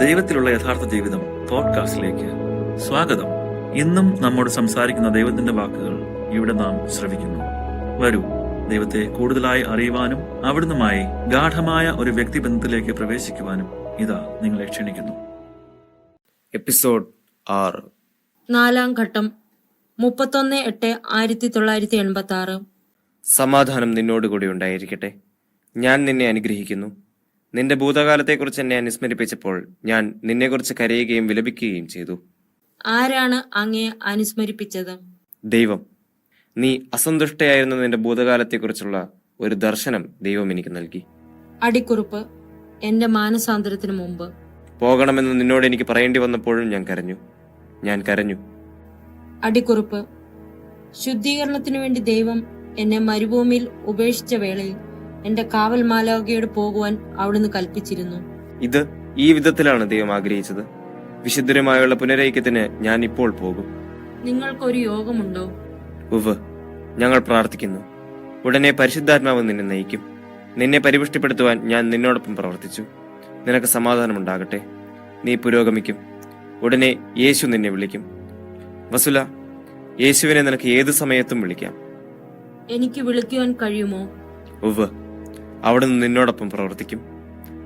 ദൈവത്തിലുള്ള യഥാർത്ഥ ജീവിതം പോഡ്കാസ്റ്റിലേക്ക് സ്വാഗതം. ഇന്നും നമ്മോട് സംസാരിക്കുന്ന ദൈവത്തിന്റെ വാക്കുകൾ ഇവിടെ നാം ശ്രവിക്കുന്നു. വരൂ ദൈവത്തെ കൂടുതലായി അറിയുവാനും അവിടുന്നുമായി ഗാഠമായ ഒരു വ്യക്തിബന്ധത്തിലേക്ക് പ്രവേശിക്കുവാനും ഇതാ നിങ്ങളെ ക്ഷണിക്കുന്നു. എപ്പിസോഡ് ആറ്. നാലാം ഘട്ടം മുപ്പത്തൊന്ന് എട്ട് ആയിരത്തി തൊള്ളായിരത്തി എൺപത്തി ആറ് സമാധാനം നിന്നോടുകൂടി ഉണ്ടായിരിക്കട്ടെ. ഞാൻ നിന്നെ അനുഗ്രഹിക്കുന്നു. നിന്റെ ഭൂതകാലത്തെക്കുറിച്ച് എന്നെ അനുസ്മരിപ്പിച്ചപ്പോൾ ഞാൻ നിന്നെക്കുറിച്ച് കരയുകയും വിലപിക്കുകയും ചെയ്തു. ആരാണ് അങ്ങയെ അനുസ്മരിപ്പിച്ചത്? ദൈവം നീ അസന്തുഷ്ടയായിരുന്ന നിന്റെ ഭൂതകാലത്തെക്കുറിച്ചുള്ള ഒരു ദർശനം ദൈവം എനിക്ക് നൽകി. അടിക്കുറിപ്പ് എന്റെ മാനസാന്തരത്തിന് മുമ്പ്. പോകണമെന്ന് നിന്നോട് എനിക്ക് പറയേണ്ടി വന്നപ്പോഴും ഞാൻ കരഞ്ഞു. ഞാൻ കരഞ്ഞു. അടിക്കുറിപ്പ് ശുദ്ധീകരണത്തിനു വേണ്ടി ദൈവം എന്നെ മരുഭൂമിയിൽ ഉപേക്ഷിച്ച വേളയിൽ എന്റെ കാവൽ മാലാകയോട് പോകുവാൻ അവിടുന്ന് കൽപ്പിച്ചിരുന്നു. ഇത് ഈ വിധത്തിലാണ് ദൈവം ആഗ്രഹിച്ചത്. വിശുദ്ധരമായുള്ള പുനരൈക്യത്തിന് ഞാൻ ഇപ്പോൾ പോകും. നിങ്ങൾക്കൊരു യോഗമുണ്ടോ? ഉവ് ഞങ്ങൾ പ്രാർത്ഥിക്കുന്നു. ഉടനെ പരിശുദ്ധാത്മാവ് നിന്നെ നയിക്കും. നിന്നെ പരിപുഷ്ടിപ്പെടുത്തുവാൻ ഞാൻ നിന്നോടൊപ്പം പ്രവർത്തിച്ചു. നിനക്ക് സമാധാനമുണ്ടാകട്ടെ. നീ പുരോഗമിക്കും. ഉടനെ യേശു നിന്നെ വിളിക്കും. വസുല യേശുവിനെ നിനക്ക് ഏത് സമയത്തും വിളിക്കാം. എനിക്ക് വിളിക്കുവാൻ കഴിയുമോ? ഉവ് അവിടുന്ന് നിന്നോടൊപ്പം പ്രവർത്തിക്കും.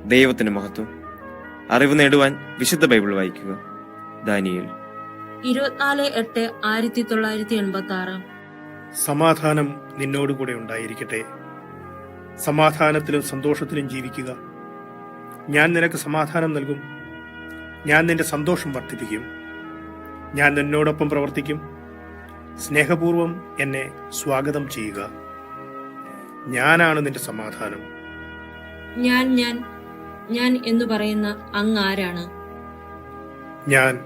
ദൈവത്തിന് മഹത്വം. അറിവ് നേടുവാൻ വിശുദ്ധ ബൈബിൾ വായിക്കുക. ദാനിയൽ. ഇരുപത്തിനാല് എട്ട് ആയിരത്തി തൊള്ളായിരത്തി എൺപത്തി ആറ് സമാധാനം നിന്നോടുകൂടെ ഉണ്ടായിരിക്കട്ടെ. സമാധാനത്തിലും സന്തോഷത്തിലും ജീവിക്കുക. ഞാൻ നിനക്ക് സമാധാനം നൽകും. ഞാൻ നിന്റെ സന്തോഷം വർദ്ധിപ്പിക്കും. ഞാൻ നിന്നോടൊപ്പം പ്രവർത്തിക്കും. സ്നേഹപൂർവം എന്നെ സ്വാഗതം ചെയ്യുക. ഞാനാണ് നിന്റെ സമാധാനം. ഞാൻ ഞാൻ ഞാൻ എന്ന് പറയുന്ന അങ്ങ് ആരാണ്? ഞാൻ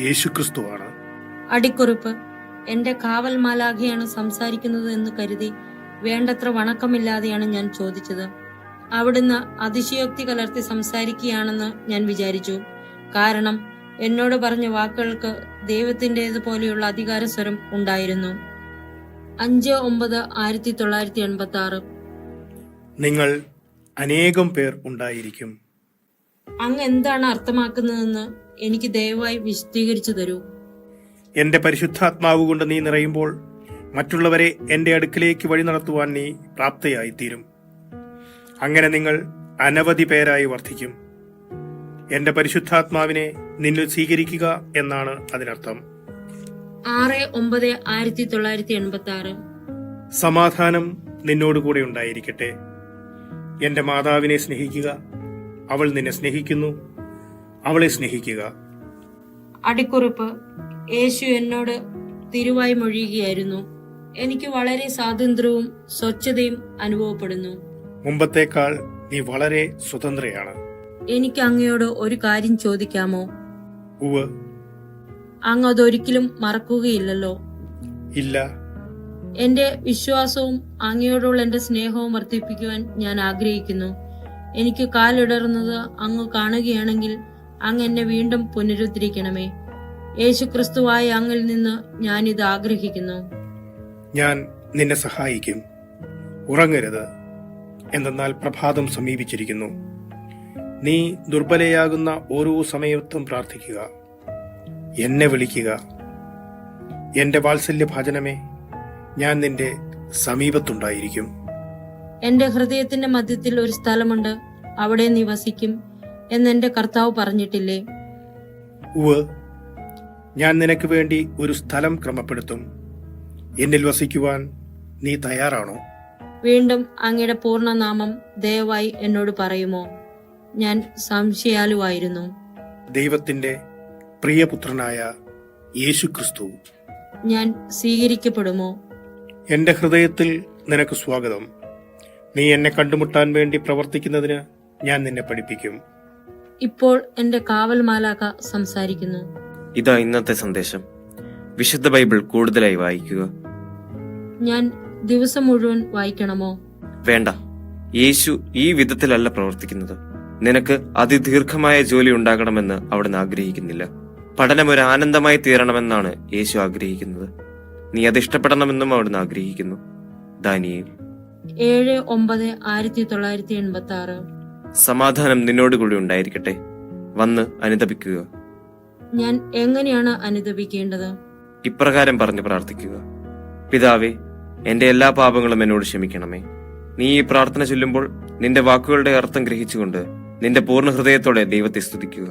യേശുക്രിസ്തുവാണ്. അടിക്കുറിപ്പ്. എന്റെ കാവൽ മാലാഖയാണ് സംസാരിക്കുന്നത് എന്ന് കരുതി വേണ്ടത്ര വണക്കമില്ലാതെയാണ് ഞാൻ ചോദിച്ചത്. അവിടുന്ന് അതിശയോക്തി കലർത്തി സംസാരിക്കുകയാണെന്ന് ഞാൻ വിചാരിച്ചു. കാരണം എന്നോട് പറഞ്ഞ വാക്കുകൾക്ക് ദൈവത്തിന്റെതുപോലെയുള്ള അധികാരസ്വരം ഉണ്ടായിരുന്നു. അഞ്ച് ഒമ്പത് ആയിരത്തി തൊള്ളായിരത്തി എൺപത്തി ആറ് നിങ്ങൾ അനേകം പേർ ഉണ്ടായിരിക്കും. അങ്ങ് എന്താണ് അർത്ഥമാക്കുന്നതെന്ന് എനിക്ക് ദയവായി വിശദീകരിച്ചു തരൂ. എന്റെ പരിശുദ്ധാത്മാവ് കൊണ്ട് നീ നിറയുമ്പോൾ മറ്റുള്ളവരെ എന്റെ അടുക്കിലേക്ക് വഴി നടത്തുവാൻ നീ പ്രാപ്തയായിത്തീരും. അങ്ങനെ നിങ്ങൾ അനവധി പേരായി വർദ്ധിക്കും. എന്റെ പരിശുദ്ധാത്മാവിനെ നിന്നിൽ സ്വീകരിക്കുക എന്നാണ് അതിനർത്ഥം. ആറ് ഒമ്പത് ആയിരത്തി തൊള്ളായിരത്തി എൺപത്തി ആറ് സമാധാനം നിന്നോടുകൂടെ ഉണ്ടായിരിക്കട്ടെ. എന്റെ മാതാവിനെ സ്നേഹിക്കുക. അവൾ നിന്നെ സ്നേഹിക്കുന്നു. അവളെ സ്നേഹിക്കുക. അടിക്കുറിപ്പ്. യേശു എന്നോട് തിരുവായി മൊഴിയുകയായിരുന്നു. എനിക്ക് വളരെ സ്വാതന്ത്ര്യവും സ്വച്ഛതയും അനുഭവപ്പെടുന്നു. മുമ്പത്തേക്കാൾ നീ വളരെ സ്വതന്ത്രയാണ്. എനിക്ക് അങ്ങയോട് ഒരു കാര്യം ചോദിക്കാമോ? ഉവ് അങ്ങ് അതൊരിക്കലും മറക്കുകയില്ലല്ലോ. ഇല്ല. എന്റെ വിശ്വാസവും അങ്ങയോടുള്ള എന്റെ സ്നേഹവും വർദ്ധിപ്പിക്കുവാൻ ഞാൻ ആഗ്രഹിക്കുന്നു. എനിക്ക് കാലിടറുന്നത് അങ്ങ് കാണുകയാണെങ്കിൽ അങ്ങ് എന്നെ വീണ്ടും പുനരുദ്ധരിക്കണമേ. യേശുക്രിസ്തുവായ അങ്ങിൽ നിന്ന് ഞാൻ ഇത് ആഗ്രഹിക്കുന്നു. ഞാൻ നിന്നെ സഹായിക്കും. ഉറങ്ങരുത്. എന്തെന്നാൽ പ്രഭാതം സമീപിച്ചിരിക്കുന്നു. നീ ദുർബലയാകുന്ന ഓരോ സമയത്തും പ്രാർത്ഥിക്കുക. എന്നെ വിളിക്കുക. എന്റെ വാത്സല്യ ഭജനമേ ഞാൻ നിന്റെ സമീപത്തുണ്ടായിരിക്കും. എന്റെ ഹൃദയത്തിന്റെ മധ്യത്തിൽ ഒരു സ്ഥലമുണ്ട് അവിടെ നീ വസിക്കും എന്ന് എന്റെ കർത്താവ് പറഞ്ഞിട്ടില്ലേ? ഉവ് ഞാൻ നിനക്ക് വേണ്ടി ഒരു സ്ഥലം ക്രമപ്പെടുത്തും. എന്നിൽ വസിക്കുവാൻ നീ തയ്യാറാണോ? വീണ്ടും അങ്ങയുടെ പൂർണനാമം ദയവായി എന്നോട് പറയുമോ? ഞാൻ സംശയാലുവായിരുന്നു. ദൈവത്തിന്റെ പ്രിയപുത്രനായ യേശുക്രിസ്തു. ഞാൻ സ്വീകരിക്കപ്പെടുമോ? എന്റെ ഹൃദയത്തിൽ നിനക്ക് സ്വാഗതം. നീ എന്നെ കണ്ടുമുട്ടാൻ വേണ്ടി പ്രവർത്തിക്കുന്നതിന് ഞാൻ നിന്നെ പഠിപ്പിക്കും. ഇപ്പോൾ എന്റെ കാവൽ മാലാക സംസാരിക്കുന്നു. ഇതാ ഇന്നത്തെ സന്ദേശം. വിശുദ്ധ ബൈബിൾ കൂടുതലായി വായിക്കുക. ഞാൻ ദിവസം മുഴുവൻ വായിക്കണമോ? വേണ്ട. യേശു ഈ വിധത്തിലല്ല പ്രവർത്തിക്കുന്നത്. നിനക്ക് അതിദീർഘമായ ജോലി ഉണ്ടാകണമെന്ന് അവിടുന്ന് ആഗ്രഹിക്കുന്നില്ല. പഠനം ഒരു ആനന്ദമായി തീരണമെന്നാണ് യേശു ആഗ്രഹിക്കുന്നത്. നീ അത് ഇഷ്ടപ്പെടണമെന്നും അവിടുന്ന് ആഗ്രഹിക്കുന്നു. ദാനിയേൽ. ഏഴ് ഒമ്പത് ആയിരത്തി തൊള്ളായിരത്തി എൺപത്തി ആറ് സമാധാനം നിന്നോടുകൂടി ഉണ്ടായിരിക്കട്ടെ. വന്ന് അനുതപിക്കുക ഞാൻ എങ്ങനെയാണ് അനുദപിക്കേണ്ടത്? ഇപ്രകാരം പറഞ്ഞു പ്രാർത്ഥിക്കുക. പിതാവേ എന്റെ എല്ലാ പാപങ്ങളും എന്നോട് ക്ഷമിക്കണമേ. നീ ഈ പ്രാർത്ഥന ചൊല്ലുമ്പോൾ നിന്റെ വാക്കുകളുടെ അർത്ഥം ഗ്രഹിച്ചുകൊണ്ട് നിന്റെ പൂർണ ഹൃദയത്തോടെ ദൈവത്തെ സ്തുതിക്കുക.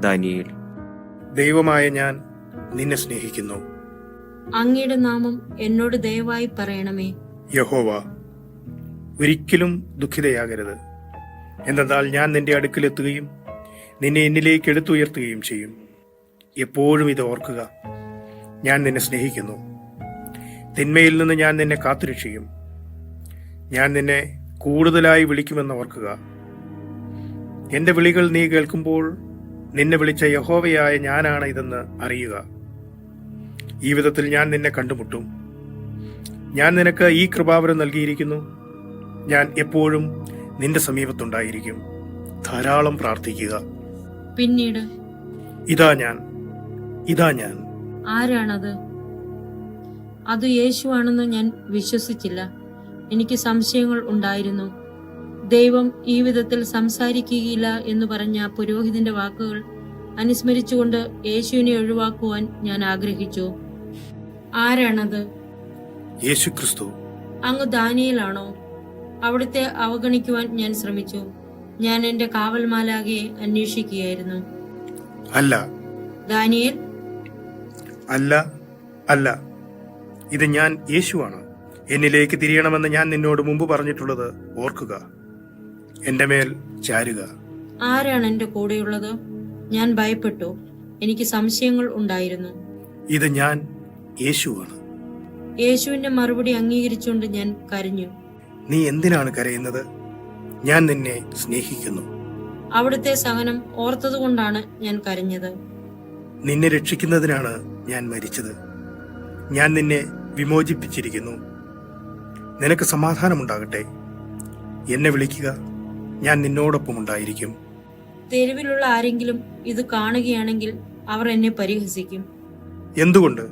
ദാനിയേൽ. ദൈവമായ ഞാൻ നിന്നെ സ്നേഹിക്കുന്നു. അങ്ങയുടെ നാമം എന്നോട് ദയവായി പറയണമേ. യഹോവ ഒരിക്കലും ദുഃഖിതയാകരുത്. എന്തെന്നാൽ ഞാൻ നിന്റെ അടുക്കിലെത്തുകയും നിന്നെ എന്നിലേക്ക് എടുത്തുയർത്തുകയും ചെയ്യും. എപ്പോഴും ഇത് ഓർക്കുക ഞാൻ നിന്നെ സ്നേഹിക്കുന്നു. തിന്മയിൽ നിന്ന് ഞാൻ നിന്നെ കാത്തുരക്ഷിക്കും. ഞാൻ നിന്നെ കൂടുതലായി വിളിക്കുമെന്ന് ഓർക്കുക. എന്റെ വിളികൾ നീ കേൾക്കുമ്പോൾ നിന്നെ വിളിച്ച യഹോവയായ ഞാനാണ് ഇതെന്ന് അറിയുക. ഈ വിധത്തിൽ ഞാൻ നിന്നെ കണ്ടുമുട്ടും. ഞാൻ നിനക്ക് ഈ കൃപാവരം നൽകിയിരിക്കുന്നു. ഞാൻ എപ്പോഴും നിന്റെ സമീപത്തുണ്ടായിരിക്കും. ധാരാളം പ്രാർത്ഥിക്കുക. പിന്നീട് ഇതാ ഞാൻ. ഇതാ ഞാൻ. ആരാണത്? അത് യേശു യേശുവാണെന്ന് ഞാൻ വിശ്വസിച്ചില്ല. എനിക്ക് സംശയങ്ങൾ ഉണ്ടായിരുന്നു. ദൈവം ഈ വിധത്തിൽ സംസാരിക്കുകയില്ല എന്ന് പറഞ്ഞ പുരോഹിതന്റെ വാക്കുകൾ അനുസ്മരിച്ചുകൊണ്ട് യേശുവിനെ ഒഴിവാക്കുവാൻ ഞാൻ ആഗ്രഹിച്ചു. ആരാണത്? യേശുക്രിസ്തു. അങ്ങ് ദാനിയലാണോ? അവിടുത്തെ അവഗണിക്കുവാൻ ഞാൻ ശ്രമിച്ചു. ഞാൻ എന്റെ കാവൽമാലാകെ അന്വേഷിക്കുകയായിരുന്നു. അല്ല. ദാനിയൽ? അല്ല അല്ല. ഇത് ഞാൻ യേശുവാണ്. എന്നിലേക്ക് തിരിയണമെന്ന് ഞാൻ നിന്നോട് മുമ്പ് പറഞ്ഞിട്ടുള്ളത് ഓർക്കുക. എന്റെ മേൽ ചാരുക. ആരാണ് എന്റെ കൂടെയുള്ളത്? ഞാൻ ഭയപ്പെട്ടു. എനിക്ക് സംശയങ്ങൾ ഉണ്ടായിരുന്നു. ഇത് ഞാൻ യേശുവാണ്. യേശുവിന്റെ മറുപടി അംഗീകരിച്ചുകൊണ്ട് ഞാൻ കരഞ്ഞു. നീ എന്തിനാണ് കരയുന്നത്? ഞാൻ നിന്നെ സ്നേഹിക്കുന്നു. അവിടുത്തെ സഹനം ഓർത്തതുകൊണ്ടാണ് ഞാൻ കരഞ്ഞത്. നിന്നെ രക്ഷിക്കുന്നതിനാണ് ഞാൻ മരിച്ചത്. ഞാൻ നിന്നെ വിമോചിപ്പിച്ചിരിക്കുന്നു. നിനക്ക് സമാധാനമുണ്ടാകട്ടെ. എന്നെ വിളിക്കുക. ഞാൻ നിന്നോടൊപ്പം ഉണ്ടായിരിക്കും. തെരുവിലുള്ള ആരെങ്കിലും ഇത് കാണുകയാണെങ്കിൽ അവർ എന്നെ പരിഹസിക്കും. എന്തുകൊണ്ട്?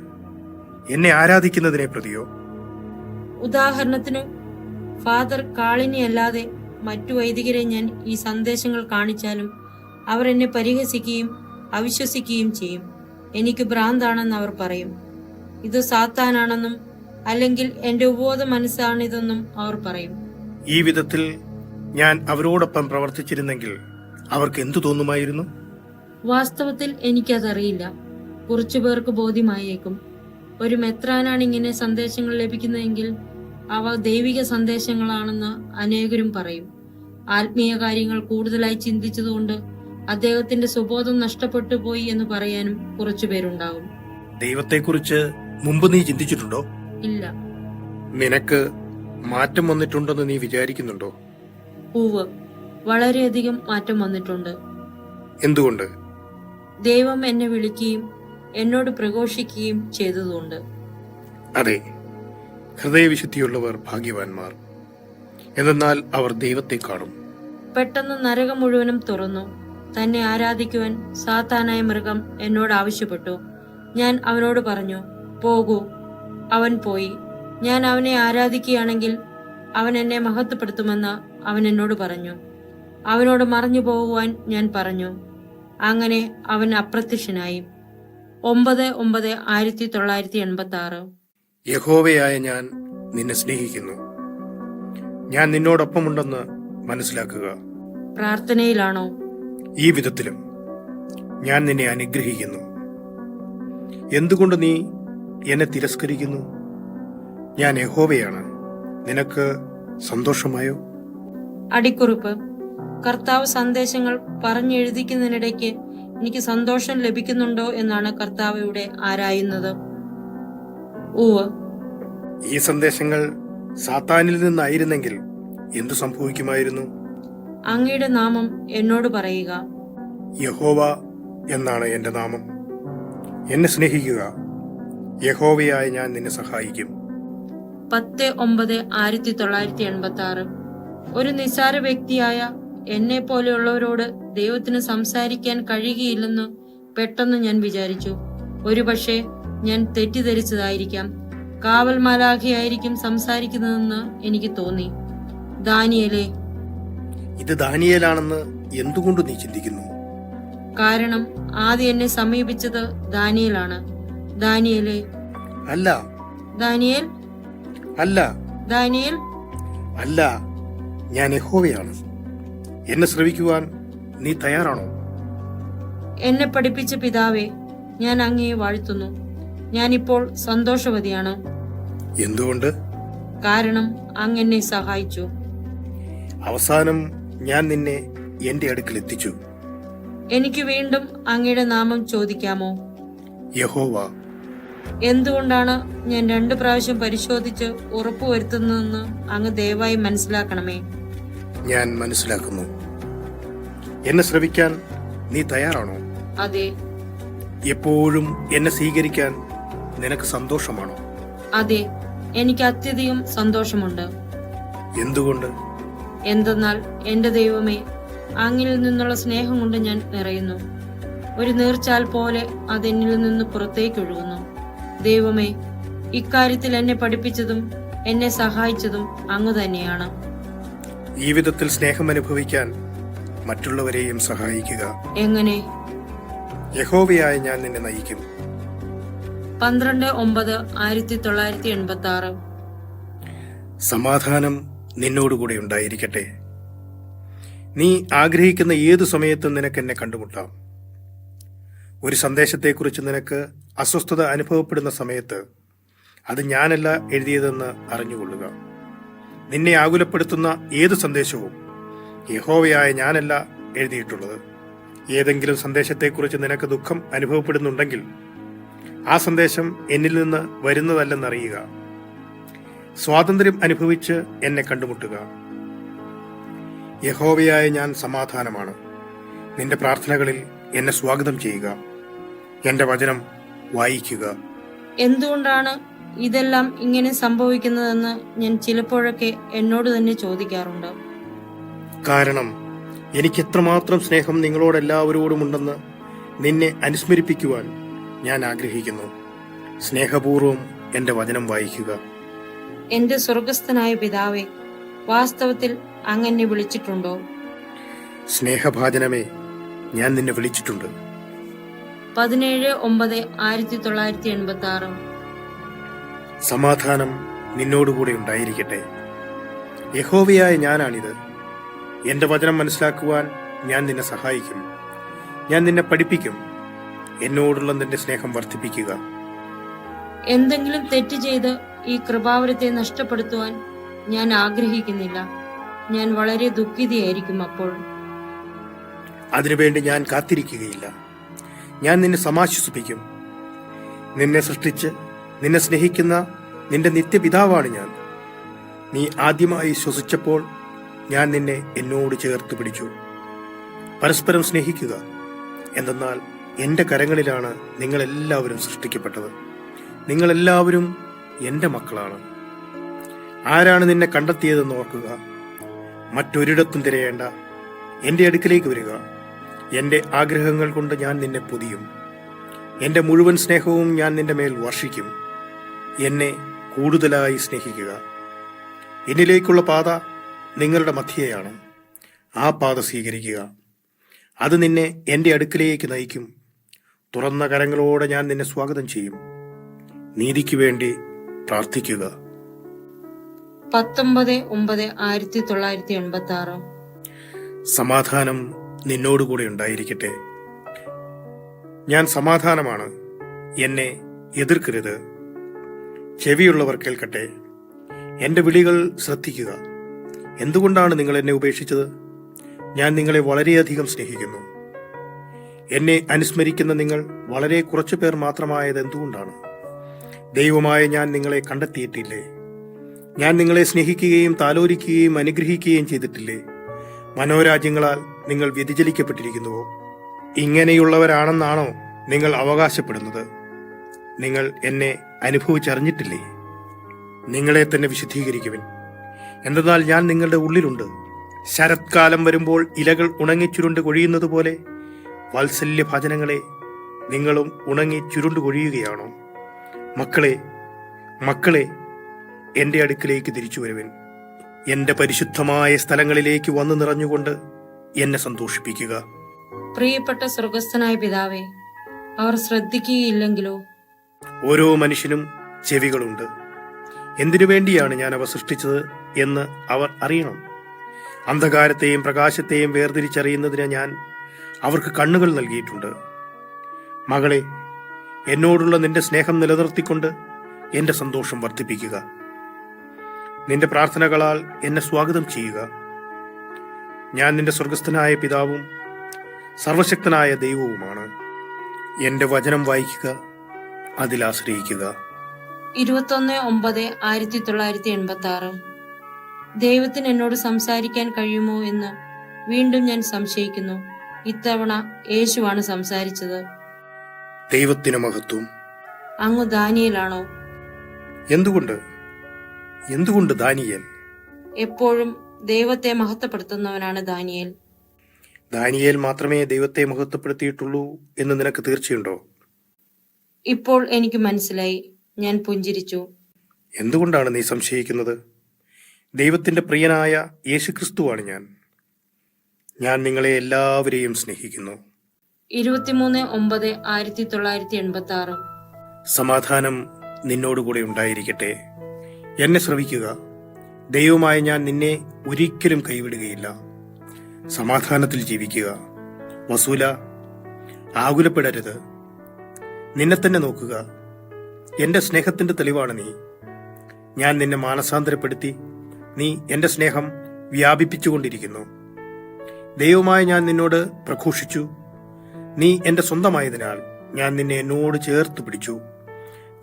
എന്നെ ആരാധിക്കുന്നതിനെ പ്രതിയോ? ഉദാഹരണത്തിന് ഫാദർ കാളിനി അല്ലാതെ മറ്റു വൈദികരെ ഞാൻ ഈ സന്ദേശങ്ങൾ കാണിച്ചാലും അവർ എന്നെ പരിഹസിക്കുകയും അവിശ്വസിക്കുകയും ചെയ്യും. എനിക്ക് ഭ്രാന്താണെന്ന് അവർ പറയും. ഇത് സാത്താനാണെന്നും അല്ലെങ്കിൽ എന്റെ ഉപബോധ മനസ്സാണിതെന്നും അവർ പറയും. ഈ വിധത്തിൽ ഞാൻ അവരോടൊപ്പം പ്രവർത്തിച്ചിരുന്നെങ്കിൽ അവർക്ക് എന്തു തോന്നുമായിരുന്നു? വാസ്തവത്തിൽ എനിക്കതറിയില്ല. കുറച്ചു പേർക്ക് ബോധ്യമായേക്കും. ഒരു മെത്രാനാണ് ഇങ്ങനെ സന്ദേശങ്ങൾ ലഭിക്കുന്നതെങ്കിൽ അവ ദൈവിക സന്ദേശങ്ങളാണെന്ന് അനേകരും പറയും. ആത്മീയ കാര്യങ്ങൾ കൂടുതലായി ചിന്തിച്ചതുകൊണ്ട് അദ്ദേഹത്തിന്റെ സുബോധം നഷ്ടപ്പെട്ടു പോയി എന്ന് പറയാനും കുറച്ചു പേരുണ്ടാകും. ദൈവത്തെക്കുറിച്ച് മുമ്പ് നീ ചിന്തിച്ചിട്ടുണ്ടോ? ഇല്ല. നിനക്ക് മാറ്റം വന്നിട്ടുണ്ടെന്ന് നീ വിചാരിക്കുന്നുണ്ടോ? പൂവ് വളരെയധികം മാറ്റം വന്നിട്ടുണ്ട്. എന്തുകൊണ്ട്? ദൈവം എന്നെ വിളിക്കുകയും എന്നോട് പ്രഘോഷിക്കുകയും ചെയ്തതുകൊണ്ട്. അതെ. ഹൃദയവിശുദ്ധിയുള്ളവർ ഭാഗ്യവാന്മാർ. എന്നാൽ അവർ ദൈവത്തെ കാണും. പെട്ടെന്ന് നരകം മുഴുവനും തുറന്നു. തന്നെ ആരാധിക്കുവാൻ സാത്താനായ മൃഗം എന്നോട് ആവശ്യപ്പെട്ടു. ഞാൻ അവനോട് പറഞ്ഞു പോകൂ. അവൻ പോയി. ഞാൻ അവനെ ആരാധിക്കുകയാണെങ്കിൽ അവൻ എന്നെ മഹത്വപ്പെടുത്തുമെന്ന് അവൻ എന്നോട് പറഞ്ഞു അവനോട് മറഞ്ഞു പോകുവാൻ ഞാൻ പറഞ്ഞു. അങ്ങനെ അവൻ അപ്രത്യക്ഷനായി. ഒമ്പത് ഒമ്പത് ആയിരത്തി തൊള്ളായിരത്തി എൺപത്തി ആറ് യഹോവയായ ഞാൻ നിന്നെ സ്നേഹിക്കുന്നു. ഞാൻ നിന്നോടൊപ്പമുണ്ടെന്ന് മനസ്സിലാക്കുക. പ്രാർത്ഥനയിലാണോ? ഈ വിധത്തിലും ഞാൻ നിന്നെ അനുഗ്രഹിക്കുന്നു. എന്തുകൊണ്ട് നീ എന്നെ തിരസ്കരിക്കുന്നു? ഞാൻ യഹോവയാണ്. നിനക്ക് സന്തോഷമായോ? അടിക്കുറിപ്പ്. കർത്താവ് സന്ദേശങ്ങൾ പറഞ്ഞെഴുതിക്കുന്നതിനിടയ്ക്ക് എനിക്ക് സന്തോഷം ലഭിക്കുന്നുണ്ടോ എന്നാണ് കർത്താവ് ഇവിടെ ആരായുന്നത്. ഈ സന്ദേശങ്ങൾ സാത്താനിൽ നിന്നായിരുന്നെങ്കിൽ എന്തു സംഭവിക്കുമായിരുന്നു? അങ്ങയുടെ നാമം എന്നോട് പറയുക. യഹോവ എന്നാണ് എന്റെ നാമം. എന്നെ സ്നേഹിക്കുക. യഹോവയായ ഞാൻ നിന്നെ സഹായിക്കും. പത്ത് ഒമ്പത് ആയിരത്തി തൊള്ളായിരത്തി എൺപത്തി ആറ് ഒരു നിസ്സാര വ്യക്തിയായ എന്നെ പോലെയുള്ളവരോട് ദൈവത്തിന് സംസാരിക്കാൻ കഴിയുകയില്ലെന്ന് പെട്ടെന്ന് ഞാൻ വിചാരിച്ചു. ഒരുപക്ഷെ ഞാൻ തെറ്റിദ്ധരിച്ചതായിരിക്കാം. കാവൽ മാലാഖയായിരിക്കും സംസാരിക്കുന്നതെന്ന് എനിക്ക് തോന്നി. ദാനിയലെ. ഇത് ദാനിയലാണെന്ന് എന്തുകൊണ്ട് നീ ചിന്തിക്കുന്നു? കാരണം ആദ്യം എന്നെ സമീപിച്ചത് ദാനിയലാണ്. ദാനിയലെ. അല്ല. ദാനിയൽ. അല്ല. ദാനിയൽ. അല്ല. ഞാൻ യഹോവയാണ്. എന്നെ ശ്രവിക്കുവാൻ നീ തയ്യാറാണോ? എന്നെ പഠിപ്പിച്ച പിതാവേ ഞാൻ അങ്ങയെ വാഴ്ത്തുന്നു. ഞാനിപ്പോൾ സന്തോഷവതിയാണ്. എന്തുകൊണ്ട്? കാരണം അങ്ങ് എന്നെ സഹായിച്ചു. അവസാനം ഞാൻ നിന്നെ എന്റെ അടുക്കൽ എത്തിച്ചു. എനിക്ക് വീണ്ടും അങ്ങയുടെ നാമം ചോദിക്കാമോ? യഹോവ. എന്തുകൊണ്ടാണ് ഞാൻ രണ്ടു പ്രാവശ്യം പരിശോധിച്ച് ഉറപ്പുവരുത്തുന്നതെന്ന് അങ്ങ് ദയവായി മനസ്സിലാക്കണമേ? ഞാൻ മനസ്സിലാക്കുന്നു. എന്നെ ശ്രവിക്കാൻ നീ തയ്യാറാണോ? അതെ. എപ്പോഴും എന്നെ സ്വീകരിക്കാൻ നിനക്ക് സന്തോഷമാണോ? അതെ. എനിക്ക് അത്യധികം സന്തോഷമുണ്ട്. എന്തുകൊണ്ട്? എന്തെന്നാൽ എന്റെ ദൈവമേ അങ്ങിൽ നിന്നുള്ള സ്നേഹം കൊണ്ട് ഞാൻ നിറയുന്നു. ഒരു നീർച്ചാൽ പോലെ അതെന്നിൽ നിന്ന് പുറത്തേക്ക് ഒഴുകുന്നു. ദൈവമേ ഇക്കാര്യത്തിൽ എന്നെ പഠിപ്പിച്ചതും എന്നെ സഹായിച്ചതും അങ്ങ് തന്നെയാണ്. ഈ വിധത്തിൽ സ്നേഹം അനുഭവിക്കാൻ മറ്റുള്ളവരെയും സഹായിക്കുക. എങ്ങനെ? യഹോവയായ ഞാൻ നിന്നെ നയിക്കും. പന്ത്രണ്ട് ഒമ്പത് ആയിരത്തി തൊള്ളായിരത്തി എൺപത്തി ആറ് സമാധാനം നിന്നോടുകൂടെ ഉണ്ടായിരിക്കട്ടെ. നീ ആഗ്രഹിക്കുന്ന ഏതു സമയത്തും നിനക്ക് എന്നെ കണ്ടുമുട്ടാം. ഒരു സന്ദേശത്തെക്കുറിച്ച് നിനക്ക് അസ്വസ്ഥത അനുഭവപ്പെടുന്ന സമയത്ത് അത് ഞാനല്ല എഴുതിയതെന്ന് അറിഞ്ഞുകൊള്ളുക. നിന്നെ ആകുലപ്പെടുത്തുന്ന ഏത് സന്ദേശവും യഹോവയായ ഞാനല്ല എഴുതിയിട്ടുള്ളത്. ഏതെങ്കിലും സന്ദേശത്തെക്കുറിച്ച് നിനക്ക് ദുഃഖം അനുഭവപ്പെടുന്നുണ്ടെങ്കിൽ ആ സന്ദേശം എന്നിൽ നിന്ന് വരുന്നതല്ലെന്നറിയുക. സ്വാതന്ത്ര്യം അനുഭവിച്ച് എന്നെ കണ്ടുമുട്ടുക. യഹോവയായ ഞാൻ സമാധാനമാണ്. നിന്റെ പ്രാർത്ഥനകളിൽ എന്നെ സ്വാഗതം ചെയ്യുക. എന്റെ വചനം വായിക്കുക. എന്തുകൊണ്ടാണ് ഇതെല്ലാം ഇങ്ങനെ സംഭവിക്കുന്നതെന്ന് ഞാൻ ചിലപ്പോഴൊക്കെ എന്നോട് തന്നെ ചോദിക്കാറുണ്ട്. കാരണം എനിക്ക് എത്രമാത്രം സ്നേഹം നിങ്ങളോടെല്ലാവരോടും ഉണ്ടെന്ന് നിന്നെ അനുസ്മരിപ്പിക്കുവാൻ ഞാൻ ആഗ്രഹിക്കുന്നു. സ്നേഹപൂർവം എന്റെ വചനം വായിക്കുക. എന്റെ സ്വർഗസ്ഥനായ പിതാവേ വാസ്തവത്തിൽ അങ്ങനെ വിളിച്ചിട്ടുണ്ടോ? സ്നേഹഭാചനമേ ഞാൻ നിന്നെ വിളിച്ചിട്ടുണ്ട്. പതിനേഴ് ഒമ്പത് ആയിരത്തി തൊള്ളായിരത്തി എൺപത്തി ആറ് സമാധാനം നിന്നോടുകൂടെ ഉണ്ടായിരിക്കട്ടെ. യഹോവയായ ഞാനാണിത്. എന്റെ വചനം മനസ്സിലാക്കുവാൻ ഞാൻ നിന്നെ സഹായിക്കും. ഞാൻ നിന്നെ പഠിപ്പിക്കും. എന്നോടുള്ള നിന്റെ സ്നേഹം വർദ്ധിപ്പിക്കുക. എന്തെങ്കിലും തെറ്റ് ചെയ്ത് ഈ കൃപാവരത്തെ നഷ്ടപ്പെടുത്തുവാൻ ഞാൻ ആഗ്രഹിക്കുന്നില്ല. ഞാൻ വളരെ ദുഃഖിതയായിരിക്കും അപ്പോൾ. അതിനുവേണ്ടി ഞാൻ കാത്തിരിക്കുകയില്ല. ഞാൻ നിന്നെ സമാശ്വസിപ്പിക്കും. നിന്നെ സൃഷ്ടിച്ച് നിന്നെ സ്നേഹിക്കുന്ന നിന്റെ നിത്യപിതാവാണ് ഞാൻ. നീ ആദ്യമായി ശ്വസിച്ചപ്പോൾ ഞാൻ നിന്നെ എന്നോട് ചേർത്ത് പിടിച്ചു. പരസ്പരം സ്നേഹിക്കുക എന്തെന്നാൽ എന്റെ കരങ്ങളിലാണ് നിങ്ങളെല്ലാവരും സൃഷ്ടിക്കപ്പെട്ടത്. നിങ്ങളെല്ലാവരും എന്റെ മക്കളാണ്. ആരാണ് നിന്നെ കണ്ടെത്തിയതെന്ന് ഓർക്കുക. മറ്റൊരിടത്തും തിരയേണ്ട. എന്റെ അടുക്കിലേക്ക് വരിക. എന്റെ ആഗ്രഹങ്ങൾ കൊണ്ട് ഞാൻ നിന്നെ പൊതിയും. എന്റെ മുഴുവൻ സ്നേഹവും ഞാൻ നിന്റെ മേൽ വർഷിക്കും. എന്നെ കൂടുതലായി സ്നേഹിക്കുക. എന്നിലേക്കുള്ള പാത നിങ്ങളുടെ മധ്യയാണ്. ആ പാത സ്വീകരിക്കുക. അത് നിന്നെ എന്റെ അടുക്കലേക്ക് നയിക്കും. തുറന്ന കരങ്ങളോടെ ഞാൻ നിന്നെ സ്വാഗതം ചെയ്യും. നീതിക്ക് വേണ്ടി പ്രാർത്ഥിക്കുക. പത്തൊമ്പത് ഒമ്പത് ആയിരത്തി തൊള്ളായിരത്തി എൺപത്തി ആറ് സമാധാനം നിന്നോടുകൂടെ ഉണ്ടായിരിക്കട്ടെ. ഞാൻ സമാധാനമാണ്. എന്നെ എതിർക്കരുത്. ചെവിയുള്ളവർ കേൾക്കട്ടെ. എന്റെ വിളികൾ ശ്രദ്ധിക്കുക. എന്തുകൊണ്ടാണ് നിങ്ങൾ എന്നെ ഉപേക്ഷിച്ചത്? ഞാൻ നിങ്ങളെ വളരെയധികം സ്നേഹിക്കുന്നു. എന്നെ അനുസ്മരിക്കുന്ന നിങ്ങൾ വളരെ കുറച്ചു പേർ മാത്രമായത് എന്തുകൊണ്ടാണ്? ദൈവമായ ഞാൻ നിങ്ങളെ കണ്ടെത്തിയിട്ടില്ലേ? ഞാൻ നിങ്ങളെ സ്നേഹിക്കുകയും താലോലിക്കുകയും അനുഗ്രഹിക്കുകയും ചെയ്തിട്ടില്ലേ? മനോരാജ്യങ്ങളാൽ നിങ്ങൾ വ്യതിചലിക്കപ്പെട്ടിരിക്കുന്നുവോ? ഇങ്ങനെയുള്ളവരാണെന്നാണോ നിങ്ങൾ അവകാശപ്പെടുന്നത്? നിങ്ങൾ എന്നെ അനുഭവിച്ചറിഞ്ഞിട്ടില്ലേ? നിങ്ങളെ തന്നെ വിശുദ്ധീകരിക്കുവിൻ എന്തെന്നാൽ ഞാൻ നിങ്ങളുടെ ഉള്ളിലുണ്ട്. ശരത്കാലം വരുമ്പോൾ ഇലകൾ ഉണങ്ങി ചുരുണ്ട് കൊഴിയുന്നത് പോലെ വാത്സല്യ ഭജനങ്ങളെ നിങ്ങളും ഉണങ്ങി ചുരുണ്ട് കൊഴിയുകയാണോ? മക്കളെ മക്കളെ എന്റെ അടുക്കിലേക്ക് തിരിച്ചു വരുവിൻ. എന്റെ പരിശുദ്ധമായ സ്ഥലങ്ങളിലേക്ക് വന്നു നിറഞ്ഞുകൊണ്ട് എന്നെ സന്തോഷിപ്പിക്കുക. പ്രിയപ്പെട്ട സ്വർഗസ്ഥനായ പിതാവേ അവർ ശ്രദ്ധിക്കുകയില്ലെങ്കിലോ? ഓരോ മനുഷ്യനും ചെവികളുണ്ട്. എന്തിനു വേണ്ടിയാണ് ഞാൻ അവ സൃഷ്ടിച്ചത് എന്ന് അവർ അറിയണം. അന്ധകാരത്തെയും പ്രകാശത്തെയും വേർതിരിച്ചറിയുന്നതിന് ഞാൻ അവർക്ക് കണ്ണുകൾ നൽകിയിട്ടുണ്ട്. മകളെ എന്നോടുള്ള നിന്റെ സ്നേഹം നിലനിർത്തിക്കൊണ്ട് എന്റെ സന്തോഷം വർദ്ധിപ്പിക്കുക. നിന്റെ പ്രാർത്ഥനകളാൽ എന്നെ സ്വാഗതം ചെയ്യുക. ഞാൻ നിന്റെ സ്വർഗസ്ഥനായ പിതാവും സർവശക്തനായ ദൈവവുമാണ്. എന്റെ വചനം വായിക്കുക. അതിൽ ആശ്രയിക്കുക ഇരുപത്തൊന്ന് ഒമ്പത് ആയിരത്തി തൊള്ളായിരത്തി എൺപത്തി ആറ് ദൈവത്തിന് എന്നോട് സംസാരിക്കാൻ കഴിയുമോ എന്ന് വീണ്ടും ഞാൻ സംശയിക്കുന്നു. ഇത്തവണ യേശുവാണ് സംസാരിച്ചത്. ദൈവത്തിന് മഹത്വം. അങ്ങ് ദാനിയലാണോ? എന്തുകൊണ്ട്? എന്തുകൊണ്ട് ദാനിയൽ? എപ്പോഴും ദൈവത്തെ മഹത്വപ്പെടുത്തുന്നവനാണ് ദാനിയേൽ. ദാനിയേൽ മാത്രമേ ദൈവത്തെ മഹത്വപ്പെടുത്തിയിട്ടുള്ളൂ എന്ന് നിനക്ക് തീർച്ചയുണ്ടോ? ഇപ്പോൾ എനിക്ക് മനസ്സിലായി. ഞാൻ പുഞ്ചിരിച്ചു. എന്തുകൊണ്ടാണ് നീ സംശയിക്കുന്നത്? ദൈവത്തിന്റെ പ്രിയനായ യേശുക്രിസ്തുവാണ് ഞാൻ. ഞാൻ നിങ്ങളെ എല്ലാവരെയും സ്നേഹിക്കുന്നു. ഇരുപത്തിമൂന്ന് ഒമ്പത് ആയിരത്തി തൊള്ളായിരത്തി എൺപത്തി ആറ് സമാധാനം നിന്നോടുകൂടെ ഉണ്ടായിരിക്കട്ടെ. എന്നെ ശ്രവിക്കുക. ദൈവമായ ഞാൻ നിന്നെ ഒരിക്കലും കൈവിടുകയില്ല. സമാധാനത്തിൽ ജീവിക്കുക. വസൂല ആകുലപ്പെടരുത്. നിന്നെ തന്നെ നോക്കുക. എന്റെ സ്നേഹത്തിന്റെ തെളിവാണ് നീ. ഞാൻ നിന്നെ മാനസാന്തരപ്പെടുത്തി. നീ എന്റെ സ്നേഹം വ്യാപിപ്പിച്ചുകൊണ്ടിരിക്കുന്നു. ദൈവമായ ഞാൻ നിന്നോട് പ്രഘോഷിച്ചു. നീ എന്റെ സ്വന്തമായതിനാൽ ഞാൻ നിന്നെ എന്നോട് ചേർത്ത് പിടിച്ചു.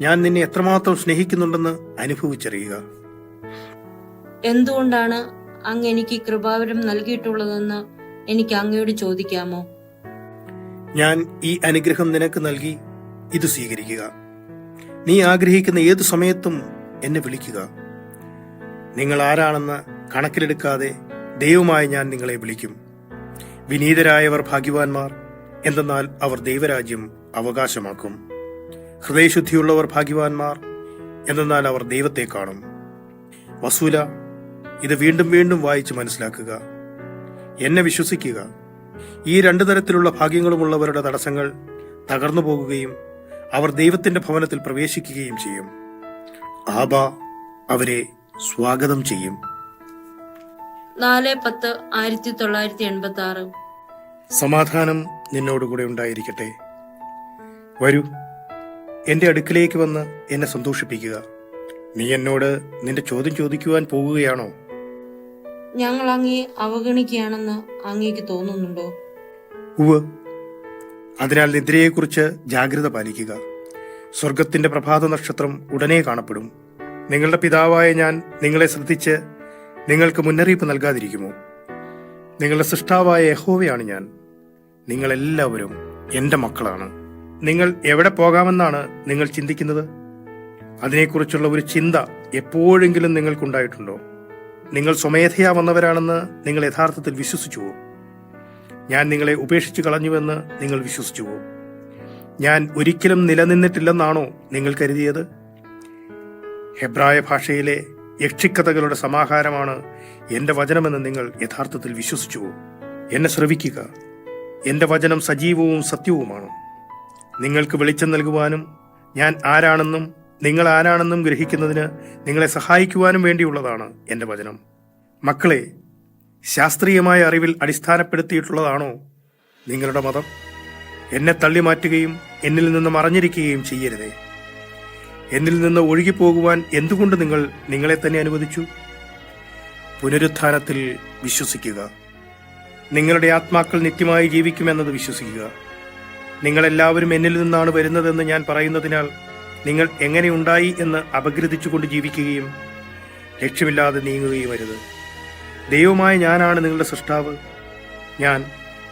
ഞാൻ നിന്നെ എത്രമാത്രം സ്നേഹിക്കുന്നുണ്ടെന്ന് അനുഭവിച്ചറിയുക. എന്തുകൊണ്ടാണ് അങ്ങ് എനിക്ക് കൃപാവരം നൽകിയിട്ടുള്ളതെന്ന് എനിക്ക് അങ്ങയോട് ചോദിക്കാമോ? ഞാൻ ഈ അനുഗ്രഹം നിനക്ക് നൽകി ഇത് സ്വീകരിക്കുക. നീ ആഗ്രഹിക്കുന്ന ഏതു സമയത്തും എന്നെ വിളിക്കുക. നിങ്ങൾ ആരാണെന്ന് കണക്കിലെടുക്കാതെ ദൈവമായി ഞാൻ നിങ്ങളെ വിളിക്കും. വിനീതരായവർ ഭാഗ്യവാന്മാർ എന്തെന്നാൽ അവർ ദൈവരാജ്യം അവകാശമാക്കും. ഹൃദയശുദ്ധിയുള്ളവർ ഭാഗ്യവാന്മാർ എന്തെന്നാൽ അവർ ദൈവത്തെ കാണും. വസൂല ഇത് വീണ്ടും വീണ്ടും വായിച്ച് മനസ്സിലാക്കുക. എന്നെ വിശ്വസിക്കുക. ഈ രണ്ടു തരത്തിലുള്ള ഭാഗ്യങ്ങളുമുള്ളവരുടെ തടസ്സങ്ങൾ തകർന്നു പോകുകയും അവർ ദൈവത്തിന്റെ ഭവനത്തിൽ പ്രവേശിക്കുകയും ചെയ്യും. ആബ അവരെ സ്വാഗതം ചെയ്യും. നാല് പത്ത് ആയിരത്തി തൊള്ളായിരത്തി എൺപത്തി ആറ് സമാധാനം നിന്നോടുകൂടെ ഉണ്ടായിരിക്കട്ടെ. വരൂ എന്റെ അടുക്കിലേക്ക് വന്ന് എന്നെ സന്തോഷിപ്പിക്കുക. നീ എന്നോട് നിന്റെ ചോദ്യം ചോദിക്കുവാൻ പോകുകയാണോ? ഞങ്ങൾ അങ്ങേ അവഗണിക്കുകയാണെന്ന് അങ്ങേക്ക് തോന്നുന്നുണ്ടോ? ഉവ് അതിനാൽ നിദ്രയെക്കുറിച്ച് ജാഗ്രത പാലിക്കുക. സ്വർഗത്തിന്റെ പ്രഭാത നക്ഷത്രം ഉടനെ കാണപ്പെടും. നിങ്ങളുടെ പിതാവായ ഞാൻ നിങ്ങളെ ശ്രദ്ധിച്ച് നിങ്ങൾക്ക് മുന്നറിയിപ്പ് നൽകാതിരിക്കുമോ? നിങ്ങളുടെ സൃഷ്ടാവായ യഹോവയാണ് ഞാൻ. നിങ്ങളെല്ലാവരും എന്റെ മക്കളാണ്. നിങ്ങൾ എവിടെ പോകാമെന്നാണ് നിങ്ങൾ ചിന്തിക്കുന്നത്? അതിനെക്കുറിച്ചുള്ള ഒരു ചിന്ത എപ്പോഴെങ്കിലും നിങ്ങൾക്കുണ്ടായിട്ടുണ്ടോ? നിങ്ങൾ സ്വമേധയാ വന്നവരാണെന്ന് നിങ്ങൾ യഥാർത്ഥത്തിൽ വിശ്വസിച്ചുവോ? ഞാൻ നിങ്ങളെ ഉപേക്ഷിച്ചു കളഞ്ഞുവെന്ന് നിങ്ങൾ വിശ്വസിച്ചു പോകും. ഞാൻ ഒരിക്കലും നിലനിന്നിട്ടില്ലെന്നാണോ നിങ്ങൾ കരുതിയത്? ഹെബ്രായ ഭാഷയിലെ യക്ഷിക്കഥകളുടെ സമാഹാരമാണ് എന്റെ വചനമെന്ന് നിങ്ങൾ യഥാർത്ഥത്തിൽ വിശ്വസിച്ചുവോ എന്നെ ശ്രവിക്കുക. എന്റെ വചനം സജീവവും സത്യവുമാണ്. നിങ്ങൾക്ക് വെളിച്ചം നൽകുവാനും ഞാൻ ആരാണെന്നും നിങ്ങൾ ആരാണെന്നും ഗ്രഹിക്കുന്നതിന് നിങ്ങളെ സഹായിക്കുവാനും വേണ്ടിയുള്ളതാണ് എന്റെ വചനം. മക്കളെ ശാസ്ത്രീയമായ അറിവിൽ അടിസ്ഥാനപ്പെടുത്തിയിട്ടുള്ളതാണോ നിങ്ങളുടെ മതം? എന്നെ തള്ളി മാറ്റുകയും എന്നിൽ നിന്ന് മറഞ്ഞിരിക്കുകയും ചെയ്യരുതേ. എന്നിൽ നിന്ന് ഒഴുകിപ്പോകുവാൻ എന്തുകൊണ്ട് നിങ്ങൾ നിങ്ങളെ തന്നെ അനുവദിച്ചു? പുനരുത്ഥാനത്തിൽ വിശ്വസിക്കുക. നിങ്ങളുടെ ആത്മാക്കൾ നിത്യമായി ജീവിക്കുമെന്നത് വിശ്വസിക്കുക. നിങ്ങളെല്ലാവരും എന്നിൽ നിന്നാണ് വരുന്നതെന്ന് ഞാൻ പറയുന്നതിനാൽ നിങ്ങൾ എങ്ങനെയുണ്ടായി എന്ന് അപഗ്രഥിച്ചുകൊണ്ട് ജീവിക്കുകയും ലക്ഷ്യമില്ലാതെ നീങ്ങുകയും അരുത്. ദൈവമായ ഞാനാണ് നിങ്ങളുടെ സൃഷ്ടാവ്. ഞാൻ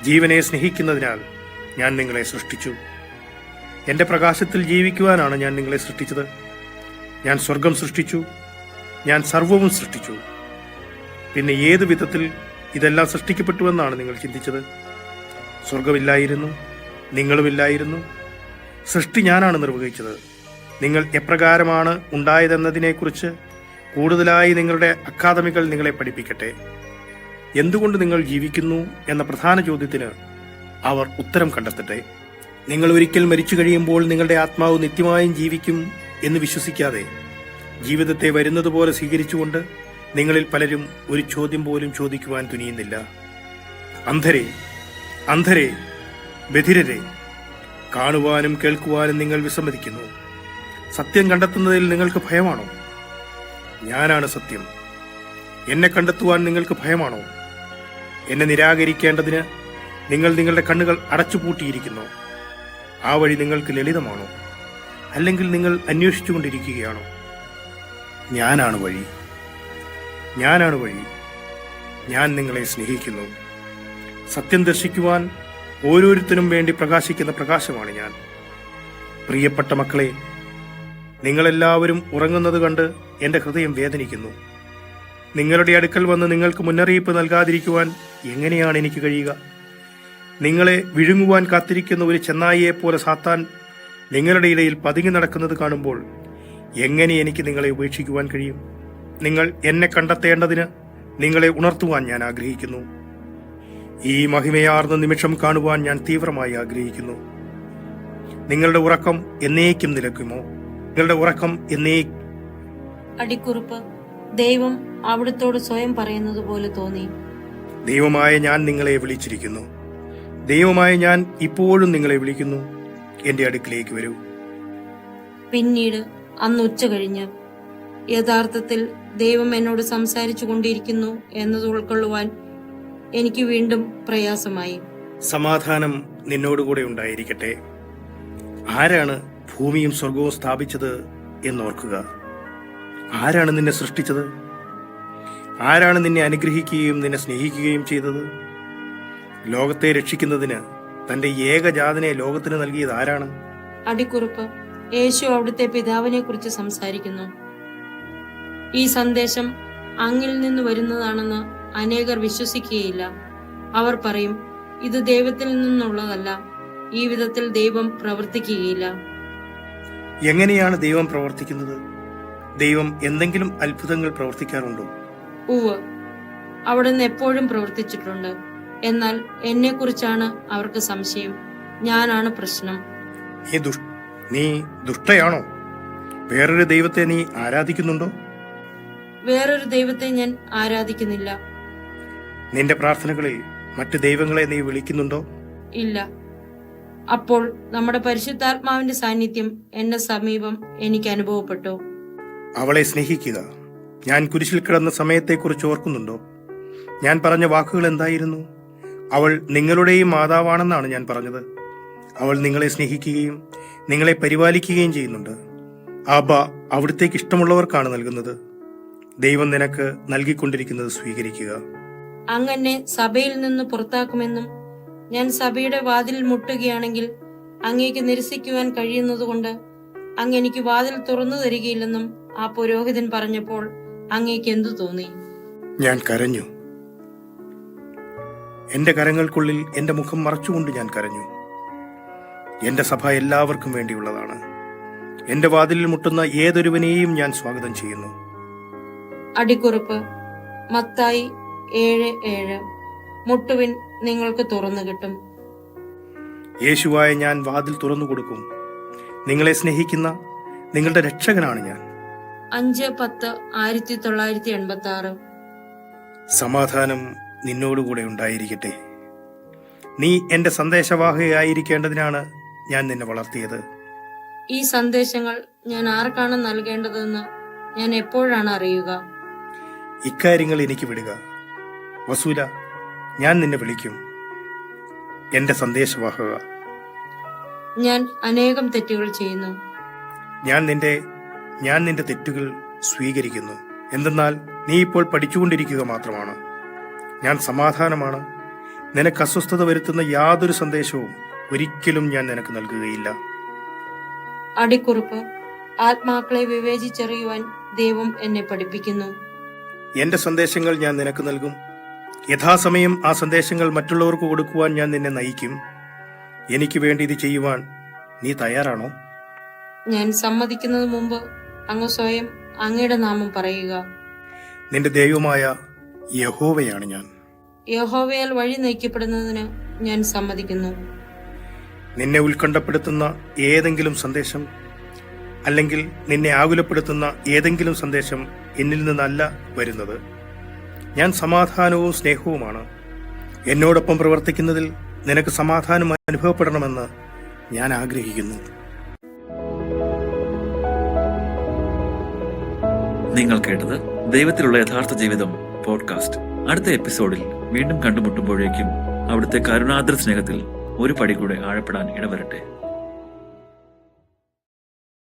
ജീവനെ സ്നേഹിക്കുന്നതിനാൽ ഞാൻ നിങ്ങളെ സൃഷ്ടിച്ചു. എന്റെ പ്രകാശത്തിൽ ജീവിക്കുവാനാണ് ഞാൻ നിങ്ങളെ സൃഷ്ടിച്ചത്. ഞാൻ സ്വർഗം സൃഷ്ടിച്ചു. ഞാൻ സർവവും സൃഷ്ടിച്ചു. പിന്നെ ഏത് വിധത്തിൽ ഇതെല്ലാം സൃഷ്ടിക്കപ്പെട്ടുവെന്നാണ് നിങ്ങൾ ചിന്തിച്ചത്? സ്വർഗമില്ലായിരുന്നു നിങ്ങളുമില്ലായിരുന്നു. സൃഷ്ടി ഞാനാണ് നിർവഹിച്ചത്. നിങ്ങൾ എപ്രകാരമാണ് ഉണ്ടായതെന്നതിനെക്കുറിച്ച് കൂടുതലായി നിങ്ങളുടെ അക്കാദമികൾ നിങ്ങളെ പഠിപ്പിക്കട്ടെ. എന്തുകൊണ്ട് നിങ്ങൾ ജീവിക്കുന്നു എന്ന പ്രധാന ചോദ്യത്തിന് അവർ ഉത്തരം കണ്ടെത്തട്ടെ. നിങ്ങൾ ഒരിക്കൽ മരിച്ചു കഴിയുമ്പോൾ നിങ്ങളുടെ ആത്മാവ് നിത്യമായും ജീവിക്കും എന്ന് വിശ്വസിക്കാതെ ജീവിതത്തെ വരുന്നതുപോലെ സ്വീകരിച്ചുകൊണ്ട് നിങ്ങളിൽ പലരും ഒരു ചോദ്യം പോലും ചോദിക്കുവാൻ തുനിയുന്നില്ല. അന്ധരെ അന്ധരെ ബധിരരെ കാണുവാനും കേൾക്കുവാനും നിങ്ങൾ വിസമ്മതിക്കുന്നു. സത്യം കണ്ടെത്തുന്നതിൽ നിങ്ങൾക്ക് ഭയമാണോ? ഞാനാണ് സത്യം. എന്നെ കണ്ടെത്തുവാൻ നിങ്ങൾക്ക് ഭയമാണോ? എന്നെ നിരാകരിക്കേണ്ടതിന് നിങ്ങൾ നിങ്ങളുടെ കണ്ണുകൾ അടച്ചുപൂട്ടിയിരിക്കുന്നു. ആ വഴി നിങ്ങൾക്ക് ലളിതമാണോ? അല്ലെങ്കിൽ നിങ്ങൾ അന്വേഷിച്ചുകൊണ്ടിരിക്കുകയാണോ? ഞാനാണ് വഴി. ഞാനാണ് വഴി. ഞാൻ നിങ്ങളെ സ്നേഹിക്കുന്നു. സത്യം ദർശിക്കുവാൻ ഓരോരുത്തരും വേണ്ടി പ്രകാശിക്കുന്ന പ്രകാശമാണ് ഞാൻ. പ്രിയപ്പെട്ട മക്കളെ നിങ്ങളെല്ലാവരും ഉറങ്ങുന്നത് കണ്ട് എന്റെ ഹൃദയം വേദനിക്കുന്നു. നിങ്ങളുടെ അടുക്കൽ വന്ന് നിങ്ങൾക്ക് മുന്നറിയിപ്പ് നൽകാതിരിക്കുവാൻ എങ്ങനെയാണ് എനിക്ക് കഴിയുക? നിങ്ങളെ വിഴുങ്ങുവാൻ കാത്തിരിക്കുന്ന ഒരു ചെന്നായിയെ പോലെ സാത്താൻ നിങ്ങളുടെ ഇടയിൽ പതുങ്ങി നടക്കുന്നത് കാണുമ്പോൾ എങ്ങനെ എനിക്ക് നിങ്ങളെ ഉപേക്ഷിക്കുവാൻ കഴിയും? നിങ്ങൾ എന്നെ കണ്ടെത്തേണ്ടതിന് നിങ്ങളെ ഉണർത്തുവാൻ ഞാൻ ആഗ്രഹിക്കുന്നു. ഈ മഹിമയാർന്ന നിമിഷം കാണുവാൻ ഞാൻ തീവ്രമായി ആഗ്രഹിക്കുന്നു. നിങ്ങളുടെ ഉറക്കം എന്നേക്കും നിലയ്ക്കുമോ നിങ്ങളുടെ ഉറക്കം എന്നേ അടിക്കുറിപ്പ്. ദൈവം അവിടത്തോട് സ്വയം പറയുന്നത് പോലെ തോന്നി. ദൈവമായ ഞാൻ നിങ്ങളെ വിളിച്ചിരിക്കുന്നു. ദൈവമായ ഞാൻ ഇപ്പോഴും നിങ്ങളെ വിളിക്കുന്നു. എന്റെ അടുക്കിലേക്ക് വരൂ. പിന്നീട് അന്ന് ഉച്ച കഴിഞ്ഞ് യഥാർത്ഥത്തിൽ ദൈവം എന്നോട് സംസാരിച്ചു കൊണ്ടിരിക്കുന്നു എന്നത് ഉൾക്കൊള്ളുവാൻ എനിക്ക് വീണ്ടും പ്രയാസമായി. സമാധാനം നിന്നോടുകൂടെ ഉണ്ടായിരിക്കട്ടെ. ആരാണ് ഭൂമിയും സ്വർഗവും സ്ഥാപിച്ചത് എന്നോർക്കുക. ആരാണ് നിന്നെ സൃഷ്ടിച്ചത്? ആരാണ് നിന്നെ അനുഗ്രഹിക്കുകയും നിന്നെ സ്നേഹിക്കുകയും ചെയ്തത്? ലോകത്തെ രക്ഷിക്കുന്നതിന് തന്റെ ഏകജാതനെ ലോകത്തിന് നൽകിയത് ആരാണ്? അടിക്കുറിപ്പ്. യേശു അവിടുത്തെ പിതാവിനെ കുറിച്ച് സംസാരിക്കുന്നു. ഈ സന്ദേശം അങ്ങിൽ നിന്ന് വരുന്നതാണെന്ന് അനേകർ വിശ്വസിക്കുകയില്ല. അവർ പറയും ഇത് ദൈവത്തിൽ നിന്നുള്ളതല്ല. ഈ വിധത്തിൽ ദൈവം പ്രവർത്തിക്കുകയില്ല. എങ്ങനെയാണ് ദൈവം പ്രവർത്തിക്കുന്നത്? ദൈവം എന്തെങ്കിലും അത്ഭുതങ്ങൾ പ്രവർത്തിക്കാറുണ്ടോ? ഉവ് അവിടുന്ന് എപ്പോഴും പ്രവർത്തിച്ചിട്ടുണ്ട്. എന്നാൽ എന്നെ കുറിച്ചാണ് അവർക്ക് സംശയം. ഞാനാണ് പ്രശ്നം. നീ നീ ദുഷ്ടയാണോ? വേറൊരു ദൈവത്തെ നീ ആരാധിക്കുന്നുണ്ടോ? വേറൊരു ദൈവത്തെ ഞാൻ ആരാധിക്കുന്നില്ല. നിന്റെ പ്രാർത്ഥനകളിൽ മറ്റു ദൈവങ്ങളെ നീ വിളിക്കുന്നുണ്ടോ? ഇല്ല. അപ്പോൾ നമ്മുടെ പരിശുദ്ധാത്മാവിന്റെ സാന്നിധ്യം എന്റെ സമീപം എനിക്ക് അനുഭവപ്പെട്ടു. അവളെ സ്നേഹിക്കുക. ഞാൻ കുരിശിൽ കിടന്ന സമയത്തെക്കുറിച്ച് ഓർക്കുന്നുണ്ടോ? ഞാൻ പറഞ്ഞ വാക്കുകൾ എന്തായിരുന്നു? അവൾ നിങ്ങളുടെയും മാതാവാണെന്നാണ് ഞാൻ പറഞ്ഞത്. അവൾ നിങ്ങളെ സ്നേഹിക്കുകയും നിങ്ങളെ പരിപാലിക്കുകയും ചെയ്യുന്നുണ്ട്. ആബ അവിടുത്തേക്ക് ഇഷ്ടമുള്ളവർക്കാണ് നൽകുന്നത്. ദൈവം നിനക്ക് നൽകിക്കൊണ്ടിരിക്കുന്നത് സ്വീകരിക്കുക. അങ്ങനെ സഭയിൽ നിന്ന് പുറത്താക്കുമെന്നും ഞാൻ സഭയുടെ വാതിൽ മുട്ടുകയാണെങ്കിൽ അങ്ങേക്ക് നിരസിക്കുവാൻ കഴിയുന്നതുകൊണ്ട് അങ്ങ് എനിക്ക് വാതിൽ തുറന്നു തരികയില്ലെന്നും ആ പുരോഹിതൻ പറഞ്ഞപ്പോൾ അങ്ങേക്ക് എന്തു തോന്നി? ഞാൻ കരഞ്ഞു. എന്റെ കരങ്ങൾക്കുള്ളിൽ എന്റെ മുഖം മറച്ചുകൊണ്ട് ഞാൻ കരഞ്ഞു. എന്റെ സഭ എല്ലാവർക്കും വേണ്ടിയുള്ളതാണ്. എന്റെ വാതിലിൽ മുട്ടുന്ന ഏതൊരുവനെയും ഞാൻ സ്വാഗതം ചെയ്യുന്നു. അടിക്കുറിപ്പ് മത്തായി ഏഴ് ഏഴ്. മുട്ടുവിൻ നിങ്ങൾക്ക് തുറന്നു കിട്ടും. യേശുവായ ഞാൻ വാതിൽ തുറന്നു കൊടുക്കും. നിങ്ങളെ സ്നേഹിക്കുന്ന നിങ്ങളുടെ രക്ഷകനാണ് ഞാൻ. അഞ്ച് പത്ത് ആയിരത്തി തൊള്ളായിരത്തി എൺപത്തി ആറ് സമാധാനം നിന്നോടുകൂടെ ഉണ്ടായിരിക്കട്ടെ. നീ എന്റെ സന്ദേശവാഹകയായിരിക്കേണ്ടതിനാണ് ഞാൻ നിന്നെ വളർത്തിയത്. ഈ സന്ദേശങ്ങൾ ഞാൻ ആർക്കാണ് നൽകേണ്ടതെന്ന് ഞാൻ എപ്പോഴാണ് അറിയുക? ഇക്കാര്യങ്ങൾ എനിക്ക് വിടുക. വസൂല ഞാൻ നിന്നെ വിളിക്കും. എന്റെ സന്ദേശവാഹക. ഞാൻ അനേകം തെറ്റുകൾ ചെയ്യുന്നു. ഞാൻ നിന്റെ ഞാൻ നിന്റെ തെറ്റുകൾ സ്വീകരിക്കുന്നു. എന്തെന്നാൽ നീ ഇപ്പോൾ പഠിച്ചുകൊണ്ടിരിക്കുക മാത്രമാണ്. ഞാൻ സമാധാനമാണ്. നിനക്ക് അസ്വസ്ഥത വരുത്തുന്ന യാതൊരു സന്ദേശവും ഒരിക്കലും ഞാൻ നിനക്ക് നൽകുകയില്ല. അടിക്കുറിപ്പ്. ആത്മാക്കളെ വിവേചിച്ചറിയുവാൻ ദൈവം എന്നെ പഠിപ്പിക്കുന്നു. എന്റെ സന്ദേശങ്ങൾ ഞാൻ നിനക്ക് നൽകും. യഥാസമയം ആ സന്ദേശങ്ങൾ മറ്റുള്ളവർക്ക് കൊടുക്കുവാൻ ഞാൻ നിന്നെ നയിക്കും. എനിക്ക് വേണ്ടി ഇത് ചെയ്യുവാൻ നീ തയ്യാറാണോ? ഞാൻ സമ്മതിക്കുന്നത് മുമ്പ് അങ്ങ് സ്വയം അങ്ങയുടെ നാമം പറയുക. നിന്റെ ദൈവമായ യഹോവയാണ് ഞാൻ. യഹോവയാൽ വഴി നയിക്കപ്പെടുന്നതിന് ഞാൻ സമ്മതിക്കുന്നു. നിന്നെ ഉത്കണ്ഠപ്പെടുത്തുന്ന ഏതെങ്കിലും സന്ദേശം അല്ലെങ്കിൽ നിന്നെ ആകുലപ്പെടുത്തുന്ന ഏതെങ്കിലും സന്ദേശം എന്നിൽ നിന്നല്ല വരുന്നത്. ഞാൻ സമാധാനവും സ്നേഹവുമാണ്. എന്നോടൊപ്പം പ്രവർത്തിക്കുന്നതിൽ നിനക്ക് സമാധാനം അനുഭവപ്പെടണമെന്ന് ഞാൻ ആഗ്രഹിക്കുന്നു. നിങ്ങൾ കേട്ടത് ദൈവത്തിലുള്ള യഥാർത്ഥ ജീവിതം പോഡ്കാസ്റ്റ്. അടുത്ത എപ്പിസോഡിൽ വീണ്ടും കണ്ടുമുട്ടുമ്പോഴേക്കും അവിടുത്തെ കരുണാദ്ര സ്നേഹത്തിൽ ഒരു പടി കൂടെ ആഴപ്പെടാൻ ഇടവരട്ടെ.